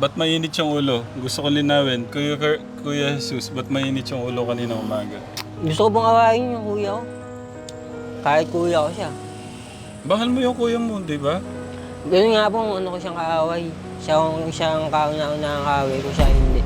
ba't mainit yung ulo? Gusto ko linawin. Kuya, Ker- Kuya Jesus, ba't mainit yung ulo kanina umaga? Gusto ko bang awayin yung kuya ko? Kahit kuya ko siya. Bahal mo yung kuya mo, di ba? Ganun nga po, ano ko siyang kaaway. Siya ang siyang kauna-una ang kaaway ko, siya hindi.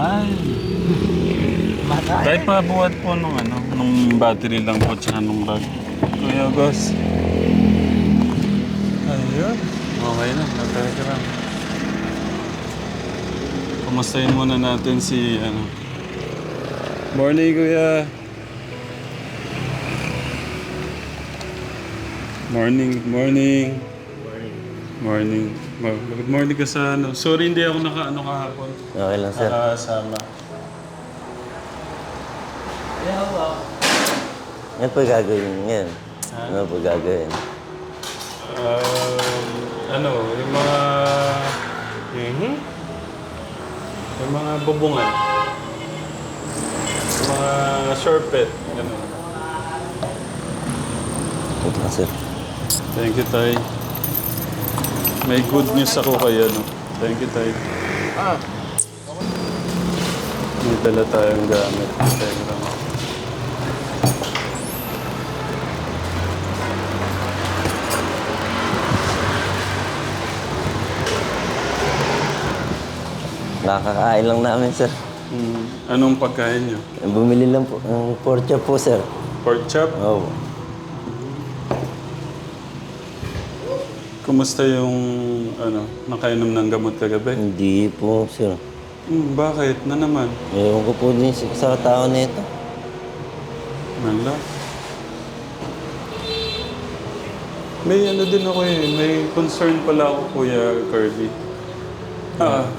Nakasmile. Kahit pabuhat po nung ano, nung battery lang po tsaka nung bag. Kuya Gus. Ayun. Okay na, nagkakaram. Kumustahin muna natin si ano. Morning, Kuya. Morning, morning. Morning. Ma- Good morning ka sa ano. Sorry, hindi ako naka ano kahapon. Okay lang, sir. Nakasama. Ano po gagawin ngayon? Ano po gagawin? Um, ano, yung mga... Mhm. Yung mga bubungan. Yung mga sharpet. Ganun. Ito lang, sir. Thank you, Tay. May good news ako kay ano. Thank you, Tay. May dala tayong gamit. Lang. Nakakain lang namin, sir. Hmm. Anong pagkain nyo? Bumili lang po ng pork chop po, sir. Pork chop? Oo. Kumusta yung ano, nakainom ng gamot kagabi? Hindi po, sir. Hmm, bakit? Na naman? Ewan ko po din sa sa tao na ito. Mala. May ano din ako eh, may concern pala ako Kuya Kirby. Ah,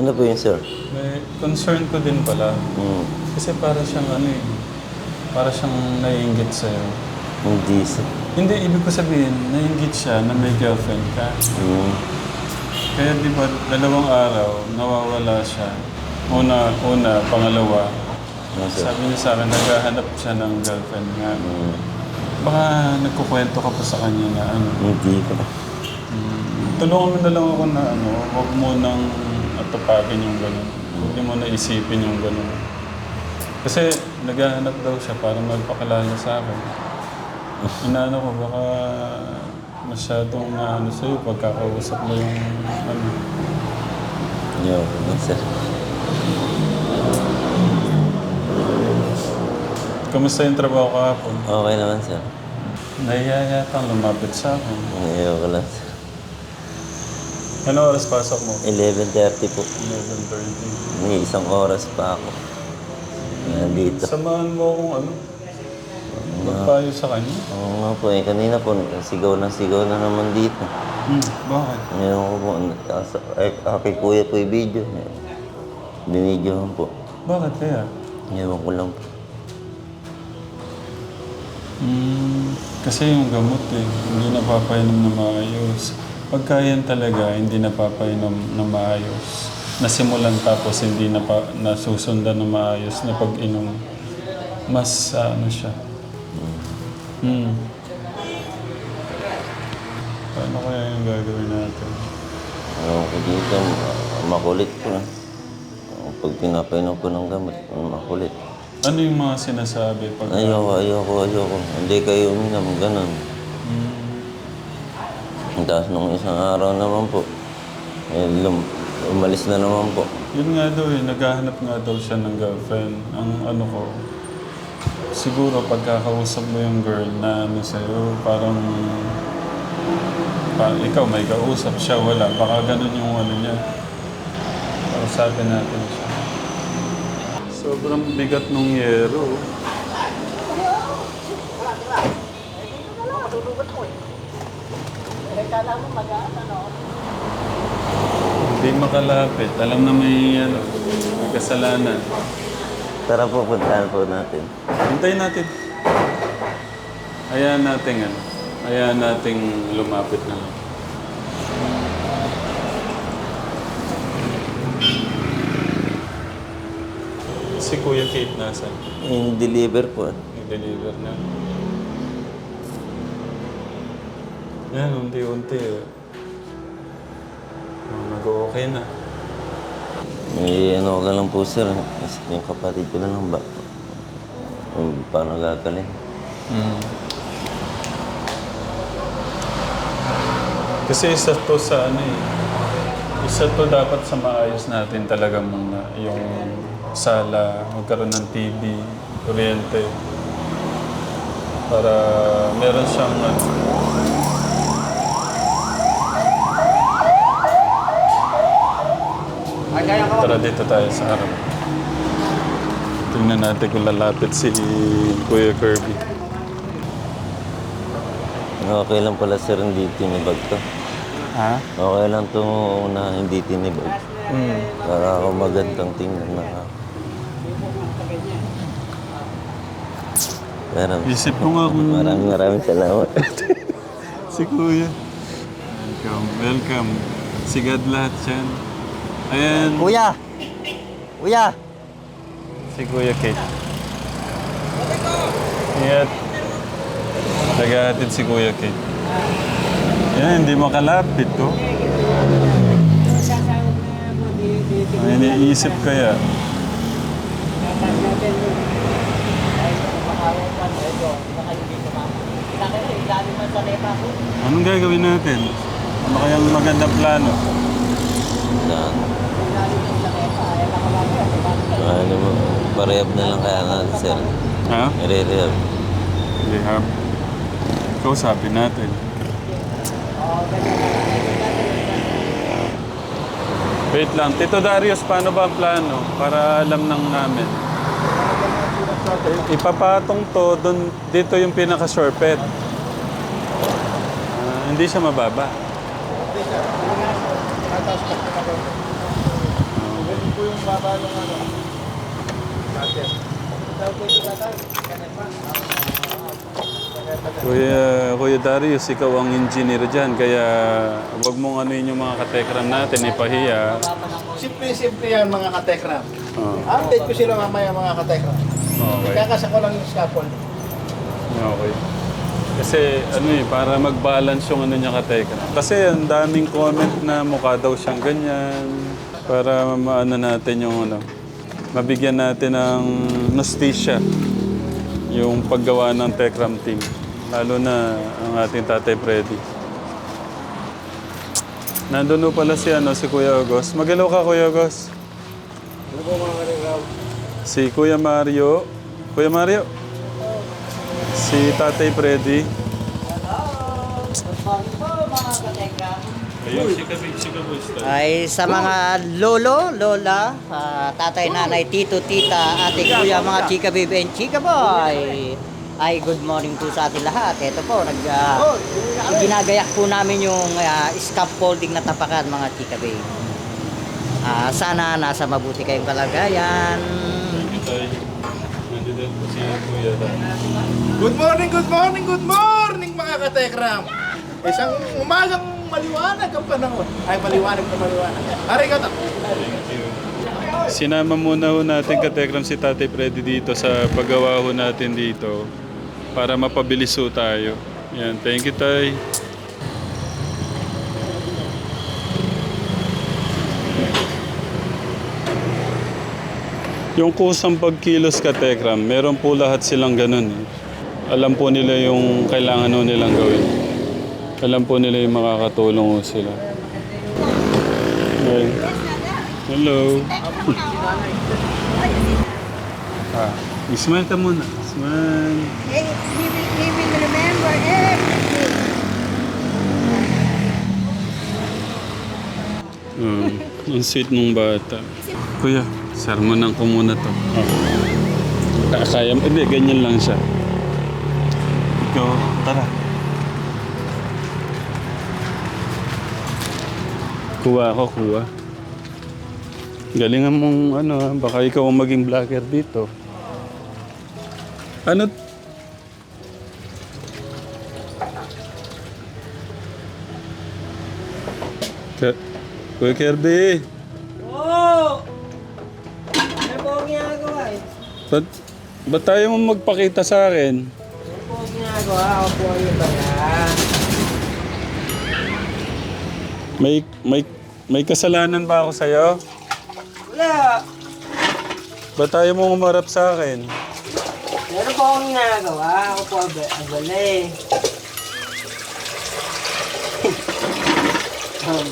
Ano po yun, sir? may concern ko din pala. Hmm. Kasi para siyang ano eh, para siyang naiingit sa'yo. Hindi, sir. Hindi, ibig ko sabihin, naiingit siya na may girlfriend ka. Hmm. Kaya di ba, dalawang araw, nawawala siya. Una, una, pangalawa, sir? sabi niya sa akin, naghahanap siya ng girlfriend nga. Hmm. Baka nagkukwento ka pa sa kanya na ano. Hindi ko. Tulungan mo na lang ako na ano, huwag mo nang atupagin yung gano'n. Huwag mo na isipin yung gano'n. Kasi naghahanap daw siya para magpakilala sa akin. Inaano ko, baka masyadong naano sa'yo pagkakausap mo yung ano. Lang, sir. Kamusta yung trabaho kahapon? Okay naman, sir. Nahiya yata lumapit sa akin. Ewan ko lang, sir. Ano oras pasok mo? 11.30 po. 11.30. May isang oras pa ako. Nandito. Samahan mo akong ano? Magpayo sa kanya? Oo nga po eh. Kanina po, sigaw na sigaw na naman dito. Hmm, bakit? Ngayon ko po, nasa, ay, kay kuya po yung video. Binidyohan po. Bakit kaya? Ewan ko lang po. Hmm, kasi yung gamot eh, hindi napapainom na maayos. Pagka yan talaga, hindi napapainom na maayos. Nasimulan tapos hindi na nasusundan na maayos na pag-inom. Mas ah, ano siya. Hmm. Paano kaya yung gagawin natin? Ewan ko dito, ma- makulit po. Pag pinapainom ko ng gamot, makulit. Ano yung mga sinasabi pag... Ayoko, ayoko, ayoko. Hindi kayo uminom, ganun. Hmm. Tapos nung isang araw naman po, eh, lum- umalis na naman po. Yun nga daw eh, naghahanap nga daw siya ng girlfriend. Ang ano ko, siguro pagkakausap mo yung girl na ano sa'yo, parang pa, ikaw may kausap siya, wala. Baka ganun yung ano niya. Kausapin natin siya. Sobrang bigat nung yero. Hindi makalapit. Alam na may ano, may kasalanan. Tara po, puntahan po natin. Hintayin natin. Hayaan natin ano. Hayaan nating lumapit na lang. Si Kuya Kate nasa? Yung deliver po. Nag-deliver na. Yan, unti-unti. Oh, nag-okay na. May ano ka lang po sir. Yung kapatid ko na lang ba? Kung paano gagaling. Mm. Kasi isa to sa ano eh. Isa to dapat sa maayos natin talaga muna. Yung sala, magkaroon ng TV, kuryente. Para meron siyang ano. Tara dito tayo sa harap. Tingnan natin kung lalapit si Kuya Kirby. Okay lang pala sir hindi tinibag to. Ha? Okay lang to na hindi tinibag. Mm. Para ako magandang tingnan na. Pero Isip ko nga kung maraming maraming salamat. si Kuya. Welcome, welcome. Sigad lahat yan. Ayan, Kuya! Kuya! si Kuya Kate. Ingat. Naghahatid si Kuya Kate. Yan, hindi makalapit to. Ay, iniisip kaya. Anong gagawin natin? Ano kayang magandang plano? Na, ano mo, parehab na lang kaya natin sir. Ha? Nire-rehab. Rehab. Kausapin natin. Wait lang. Tito Darius, paano ba ang plano? Para alam nang namin. Ipapatong to doon, dito yung pinaka-shortpet. Ah, hindi siya mababa. Kuya, Kuya Darius, ikaw ang engineer dyan, kaya wag mong ano yung mga katekram natin, ipahiya. Simple-simple yan mga katekram. Oh, Update ko sila mamaya mga katekram. okay. Kakasa ko lang yung scaffold. Okay. Kasi ano eh, para mag-balance yung ano niya katekram. Kasi ang daming comment na mukha daw siyang ganyan. Para maano natin yung ano, mabigyan natin ng nostalgia yung paggawa ng Tekram team. Lalo na ang ating Tatay Freddy. Nandun po pala si, ano, si Kuya Agos. Magalaw ka, Kuya Agos. Si Kuya Mario. Kuya Mario. Si Tatay Freddy. Ay sa mga lolo, lola, ah, tatay, nanay, tito, tita, ate, kuya, mga chika baby and chika boy. Ay, good morning po sa atin lahat. Ito po, nag, ah, ginagayak po namin yung ah, scaffolding na tapakan, mga chika baby. Ah, sana nasa mabuti kayong kalagayan. Good morning, good morning, good morning mga katekram. Isang umagang maliwanag ang panahon. Ay, maliwanag na maliwanag. Arigato. Sinama muna ho natin katekram si Tatay Freddy dito sa paggawa ho natin dito para mapabilis ho tayo. Yan, thank you Tay. Yung kusang pagkilos katekram, meron po lahat silang ganun. eh. Alam po nila yung kailangan nilang gawin. Alam po nila yung makakatulong sila. Hey. Hello. ah, smile ka muna. Smile. He, he, will- he will remember everything. Um, ang sweet mong bata. Kuya, sermonan ko muna to. Oh. Kaya, hindi, ganyan lang siya. Ikaw, tara. Kuha ako, kuha. Galingan mong ano, ah, baka ikaw ang maging vlogger dito. Ano? Ke Kuya Kirby! Oo! Ano po ang ginagawa eh? Ba't, ba't tayo mo magpakita sa akin? Ano po ang ginagawa? Ako po ang iba. May, may may kasalanan ba ako sa'yo? Wala! Ba't tayo mo umarap sa akin? Ano po ang ginagawa? Ako po ang abala eh. um,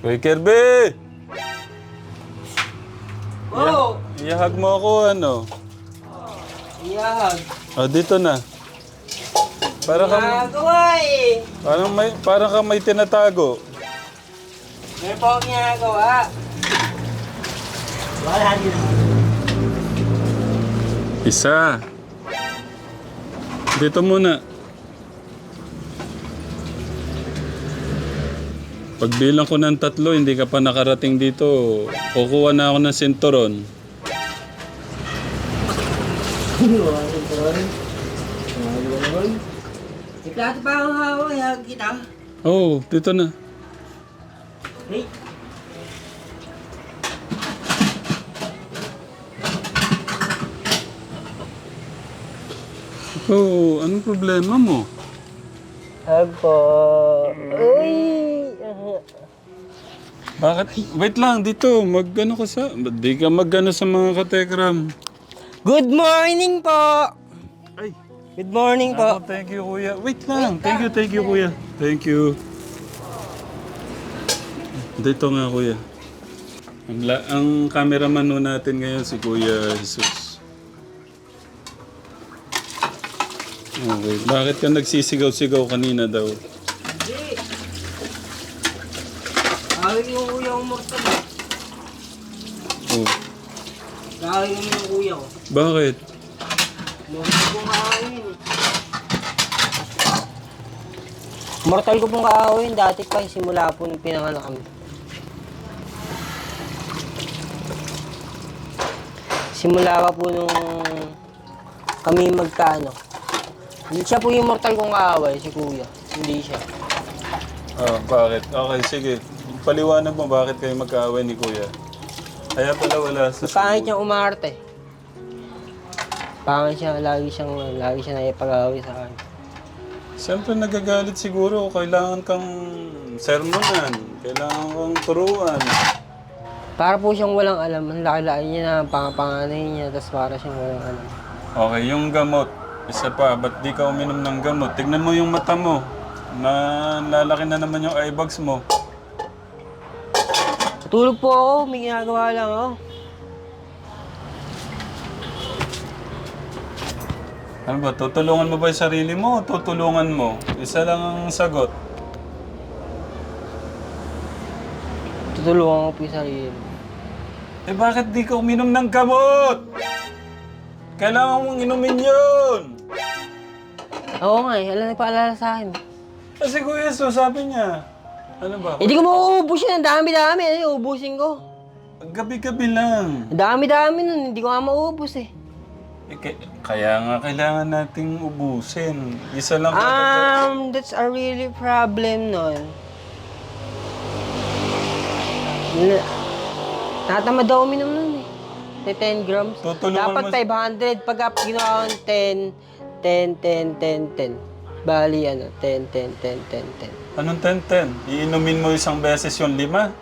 Kuya Kirby! oh! Iyahag mo ako ano? Iyahag. Oh, dito na. Para ka, Ginagawa eh! parang may, para ka may tinatago. Ano po ang ginagawa? Wala din. Isa. Dito muna. Pagbilang ko ng tatlo, hindi ka pa nakarating dito. Kukuha na ako ng sinturon. Iklate pa ang hawa, iyahag kita. Oh, dito na. Hey! Oh, anong problema mo? Hag po. Uy! Bakit? Wait lang, dito. Mag-ano ka sa... Ba't di ka mag-ano sa mga katekram? Good morning po! Good morning po. ako, thank you, kuya. Wait lang. Thank you, thank you, kuya. Thank you. Dito nga, kuya. Ang, la- ang cameraman nun natin ngayon si Kuya Jesus. Okay. Bakit ka nagsisigaw-sigaw kanina daw? Hindi. Kawin yung kuya ko mortal. Oh. Kawin yung kuya ko. Bakit? Mortal ko pong kaawin. Dati pa, simula po nung pinanganak kami. Simula pa po nung kami magkano. Hindi siya po yung mortal kong kaaway, si kuya. Hindi siya. Ah, bakit? Okay, sige. Paliwanag mo bakit kayo magkaaway ni Kuya. Kaya pala wala sa Pangit niya umarte. Pangit siya, lagi siyang, lagi siya naipag-away sa akin. Siyempre nagagalit siguro. Kailangan kang sermonan. Kailangan kang turuan. Para po siyang walang alam. Ang laki-laki niya na pangapanganay niya, tapos para siyang walang alam. Okay, yung gamot. Isa pa, ba't di ka uminom ng gamot? Tignan mo yung mata mo. Na lalaki na naman yung eye bags mo. Tulog po ako, may ginagawa lang ako. Ano ba, tutulungan mo ba yung sarili mo o tutulungan mo? Isa lang ang sagot. Tutulungan ko po yung sarili. ko. Eh bakit di ka uminom ng gamot? Kailangan mong inumin yun! Oo nga eh, alam na paalala sa akin. Kasi Kuya So, sabi niya, ano ba? Hindi ko mauubos yun, ang dami-dami. Ano, ubusin ko. Gabi-gabi lang. Ang dami-dami nun, hindi ko nga mauubos eh. Eh, kay- kaya nga kailangan nating ubusin. Isa lang Um, that's a really problem nun. Na- Natamad daw uminom nun eh. Na 10 grams. Tutulungan Dapat mo- 500. Pag up, ginawa ko ng 10, 10, 10, 10, 10. Bali, ano, 10, 10, 10, 10, 10. Anong 10-10? Iinumin mo isang beses yung lima?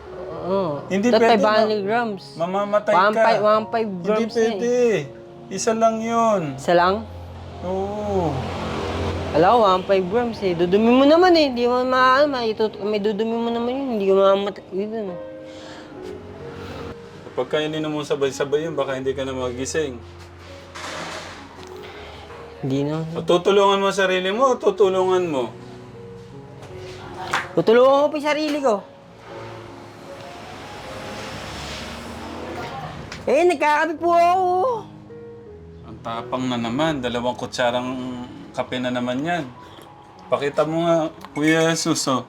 Oo. Hindi Dapat pwede, 500 grams. Mamamatay ka. five- one five Hindi grams na pwede. Isa lang yun. Isa lang? Oo. Alam ko, 1.5 grams eh. Dudumi mo naman eh. Hindi mo maano, may, may dudumi mo naman yun. Hindi ka mamamatay. Yun. Kapag kainin mo sabay-sabay yun, baka hindi ka na magising. Hindi na. O tutulungan mo sarili mo o tutulungan mo? Tutulungan ko pa yung sarili ko. Eh, nagkakape po ako. Ang tapang na naman. Dalawang kutsarang kape na naman yan. Pakita mo nga, Kuya Jesus, oh.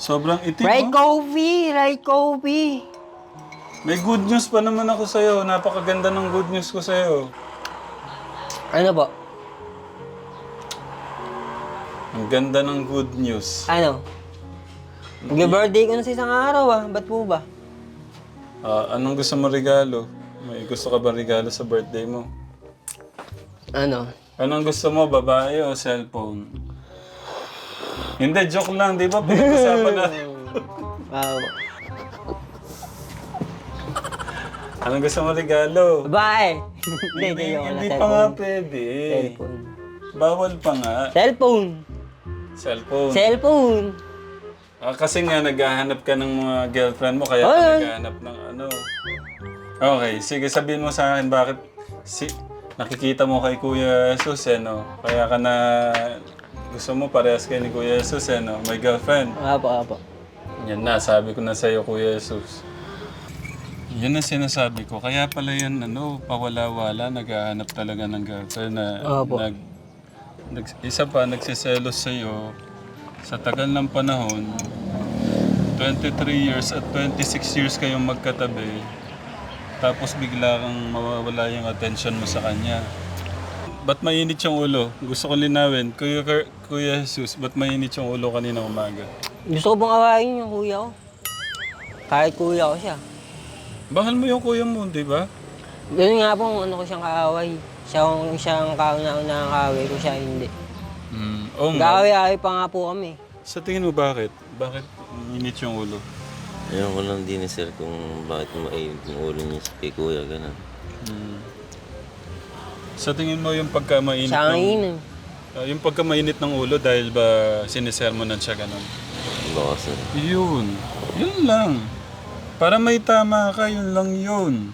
Sobrang itim, Right oh. coffee, right coffee. May good news pa naman ako sa'yo. Napakaganda ng good news ko sa'yo. Ano po? Ang ganda ng good news. Ano? Mag-birthday ko na sa isang araw ah. Ba't po ba? Ah, anong gusto mo regalo? May gusto ka ba regalo sa birthday mo? Ano? Anong gusto mo, babae o cellphone? Hindi, joke lang. Di ba pinag-usapan na? Wow. Anong gusto mo regalo? Babae. Hindi, Hindi, hindi, hindi hindi pa nga pwede. Cellphone. Bawal pa nga. Cellphone. Cellphone. Cellphone. Ah, kasi nga naghahanap ka ng mga girlfriend mo, kaya ka naghahanap ng ano. Okay, sige sabihin mo sa akin bakit si nakikita mo kay Kuya Jesus eh, no? Kaya ka na gusto mo parehas kay ni Kuya Jesus eh, no? May girlfriend. Apo, apo. Yan na, sabi ko na sa'yo, Kuya Jesus. Yan ang sinasabi ko. Kaya pala yan, ano, pawala-wala, naghahanap talaga ng girlfriend na Opo. nag, nag, isa pa, nagsiselos sa'yo sa tagal ng panahon, 23 years at 26 years kayong magkatabi, tapos bigla kang mawawala yung attention mo sa kanya. Ba't mainit yung ulo? Gusto ko linawin. Kuya, Ker- Kuya Jesus, ba't mainit yung ulo kanina umaga? Gusto ko bang awayin yung kuya ko? Kahit kuya ko siya. Bahal mo yung kuya mo, di ba? Ganun nga po, ano ko siyang kaaway. Siya ang siyang kauna-una ang kaaway ko, siya hindi. Mm. Oo nga. Kaaway-away pa nga po kami. Sa tingin mo bakit? Bakit init yung ulo? Ayun ko lang din eh, sir kung bakit mainit yung ulo niya sa kay kuya, ganun. Mm. Sa tingin mo yung pagka mainit ng, inom. Ah, yung pagka mainit ng ulo dahil ba sinisermonan siya ganun? Baka sir. Yun. Yun lang. Para may tama ka, yun lang yun.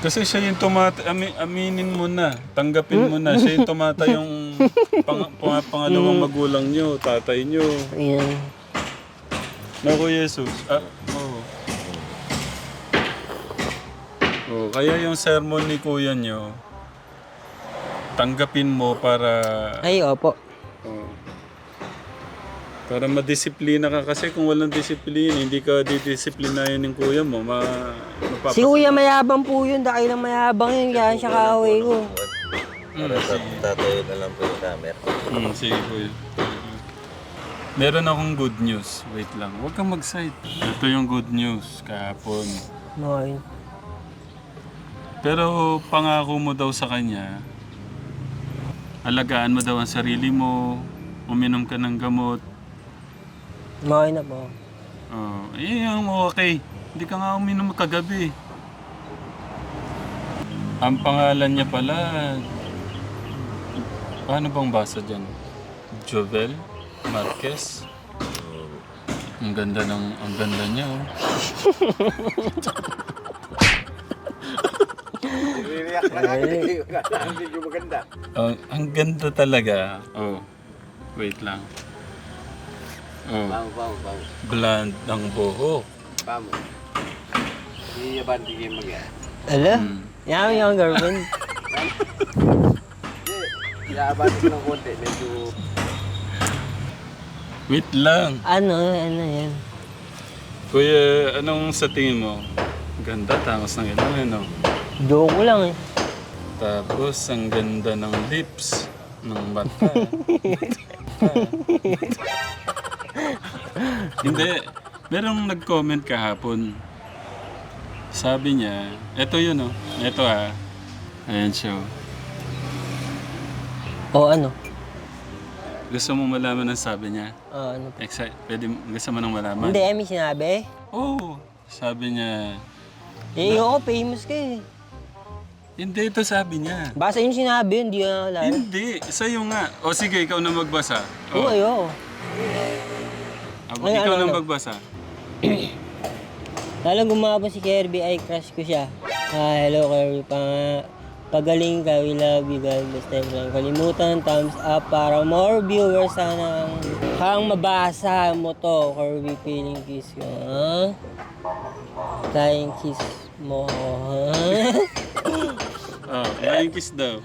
Kasi siya yung tumata, ami, aminin mo na, tanggapin mo na, siya yung tumata yung pang, pang, pangalawang magulang nyo, tatay nyo. Ayan. Naku, Jesus. Ah, oo. Oh, kaya yung sermon ni kuya nyo, tanggapin mo para Ay, opo. oh, para madisiplina ka kasi kung walang disiplina, hindi ka didisiplinahin ng kuya mo, ma mapapas- Si kuya mayabang po yun, dahil lang mayabang yun, kaya siya kaaway ko. Para tat- tatayo na lang po yung camera. Hmm, sige kuya. Meron akong good news. Wait lang. Huwag kang mag-side. Ito yung good news kahapon. Okay. Pero pangako mo daw sa kanya, alagaan mo daw ang sarili mo, uminom ka ng gamot. Okay na po. Oh, eh, yung okay. Hindi ka nga uminom kagabi. Ang pangalan niya pala, paano bang basa dyan? Jovel Marquez. Ang ganda ng, ang ganda niya oh. Oh, ang ganda talaga. Oh. Wait lang. Oh. Blonde ang buhok. Ala? Hmm. Yan yung girlfriend. Wait lang. ano, ano yan? Kuya, anong sa tingin mo? Ganda, tapos ng ilang ano? Joke ko lang eh. Tapos, ang ganda ng lips, ng mata. Hindi. Merong nag-comment kahapon. Sabi niya, eto yun oh. Eto ah. Ayan siya oh. O ano? Gusto mo malaman ang sabi niya? O ano? Excited? Pwede, gusto mo nang malaman? Hindi, may sinabi. Oo. Oh, sabi niya, Eh, ako, famous ka eh. hindi ito sabi niya. Basta yung sinabi, hindi ko na alala. Hindi, sa'yo nga. O sige, ikaw na magbasa. Oo, O, ayoko. abo, Ay, ikaw ano, na ano? magbasa. Lalo gumapon si Kirby, ay crush ko siya. Ah, hello Kirby, pa pagaling ka, we love you, bless them. Huwag kalimutan, thumbs up para more viewers sana ang hang mabasa mo to, Kirby, feeling kiss ko, ha? Flying kiss mo, ha? Oh, flying kiss daw.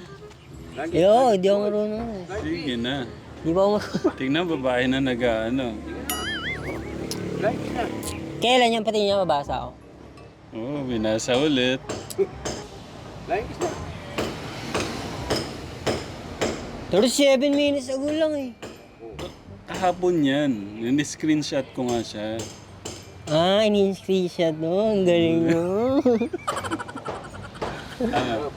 Yo, hindi ako marunong. Sige na. Di ba ako marunong? Tingnan, babae na nag-ano. Kailan yung pati niya mabasa ako? Oo, oh, binasa ulit. 37 minutes ago lang eh. Kahapon yan. Ni-screenshot ko nga siya. Ah, in-screenshot mo. Ang galing mo. Ah,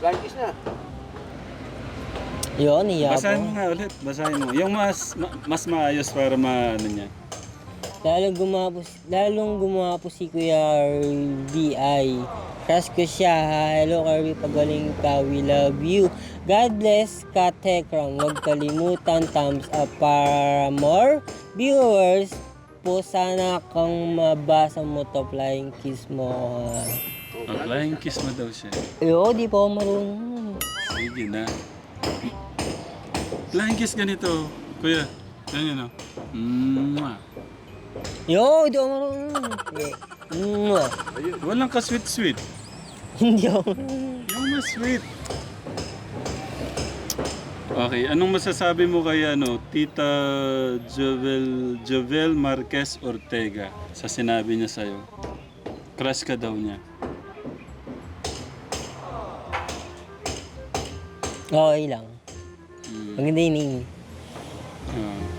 Yun, iya basahin mo nga ulit. Basahin mo. Yung mas, ma- mas maayos para ma, ano niya. Lalong gumapo, lalong gumapo si Kuya RBI. Crush ko siya. Hello, Kirby. Pagaling ka. We love you. God bless ka, Tekram. Huwag kalimutan. Thumbs up para more viewers po. Sana kang mabasa mo to. Flying kiss mo. Oh, flying kiss mo daw siya. Yo, di pa ako marunong. Sige na. Flying kiss ganito. Kuya. Yan yun, oh. Mwah. Yo, di ako marunong. Eh, mwah. Walang ka-sweet-sweet. Hindi ako Yung mas sweet. Okay, anong masasabi mo kay ano, Tita Jovel, Jovel Marquez Ortega sa sinabi niya sa'yo? Crush ka daw niya. Okay lang. Maganda yun eh. Ah.